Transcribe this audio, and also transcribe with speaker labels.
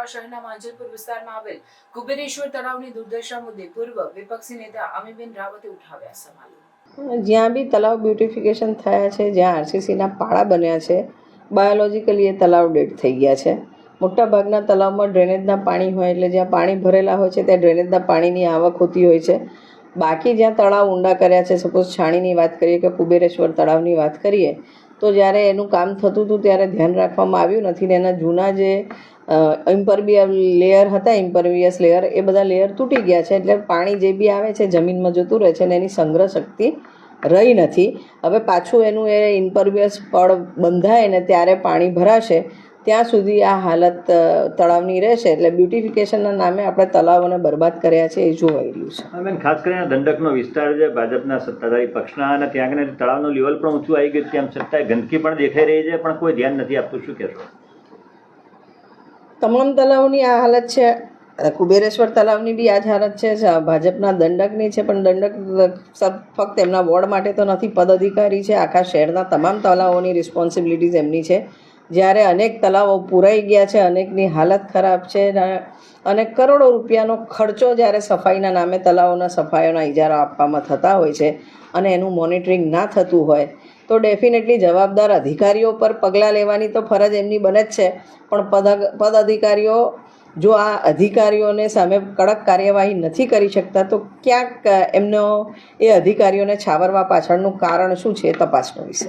Speaker 1: વડોદરા શહેરના માંજલપુર વિસ્તારમાં આવેલ કુબેરેશ્વર તળાવની દુર્દશા મુદ્દે પૂર્વ વિપક્ષી નેતા અમીબેન રાવતે ઉઠાવ્યા સવાલો
Speaker 2: જ્યાં બી તલાવ બ્યુટિફિકેશન થયા છે, જ્યાં આરસીસીના પાળા બન્યા છે, બાયોલોજીકલી એ તલાવ ડેડ થઈ ગયા છે. મોટાભાગના તલાવમાં ડ્રેનેજના પાણી હોય એટલે જ્યાં પાણી ભરેલા હોય છે, ત્યાં ડ્રેનેજના પાણીની આવક હોતી હોય છે. બાકી જ્યાં તળાવ ઊંડા કર્યા છે, સપોઝ છાણીની વાત કરીએ કે કુબેરેશ્વર તળાવની વાત કરીએ, તો જ્યારે એનું કામ થતું હતું ત્યારે ધ્યાન રાખવામાં આવ્યું નથી ને એના જૂના જે ઇમ્પરબિયલ લેયર હતા ઇમ્પરવિયસ લેયર એ બધા લેયર તૂટી ગયા છે, એટલે પાણી જે બી આવે છે, જમીનમાં જતું રહે છે ને એની સંગ્રહ શક્તિ રહી નથી. હવે પાછું એનું એ ઇમ્પરવિયસ પડ બંધાય ને ત્યારે પાણી ભરાશે, ત્યાં સુધી આ હાલત તળાવની રહેશે, એટલે બ્યુટિફિકેશનના નામે આપણે તળાવોને બરબાદ કર્યા છે, એ જોવાઈ રહ્યું છે.
Speaker 3: બેન ખાસ કરીને દંડકનો વિસ્તાર છે, ભાજપના સત્તાધારી પક્ષના, અને ત્યાં કને તળાવનું લેવલ પણ ઊંચું આવી ગયું તેમ છતાં ગંદકી પણ દેખાઈ રહી છે, પણ કોઈ ધ્યાન નથી આપતું, શું કહેશો?
Speaker 2: તમામ તલાવની આ હાલત છે. કુબેરેશ્વર તલાવની બી આ જ હાલત છે. ભાજપના દંડકની છે, પણ દંડક ફક્ત એમના વોર્ડ માટે તો નથી પદ અધિકારી છે. આખા શહેરના તમામ તલાવોની રિસ્પોન્સિબિલિટીઝ એમની છે. જ્યારે અનેક તલાવો પૂરાઈ ગયા છે, અનેકની હાલત ખરાબ છે અને કરોડો રૂપિયાનો ખર્ચો જ્યારે સફાઈના નામે તલાવોના સફાઈઓના ઇજારા આપવામાં થતા હોય છે અને એનું મોનિટરિંગ ના થતું હોય, તો ડેફિનેટલી જવાબદાર અધિકારીઓ પર પગલાં લેવાની તો ફરજ એમની બને જ છે. પણ પદ પદ અધિકારીઓ જો આ અધિકારીઓને સામે કડક કાર્યવાહી નથી કરી શકતા, તો ક્યાંક એમનો એ અધિકારીઓને છાવરવા પાછળનું કારણ શું છે તપાસનો વિષય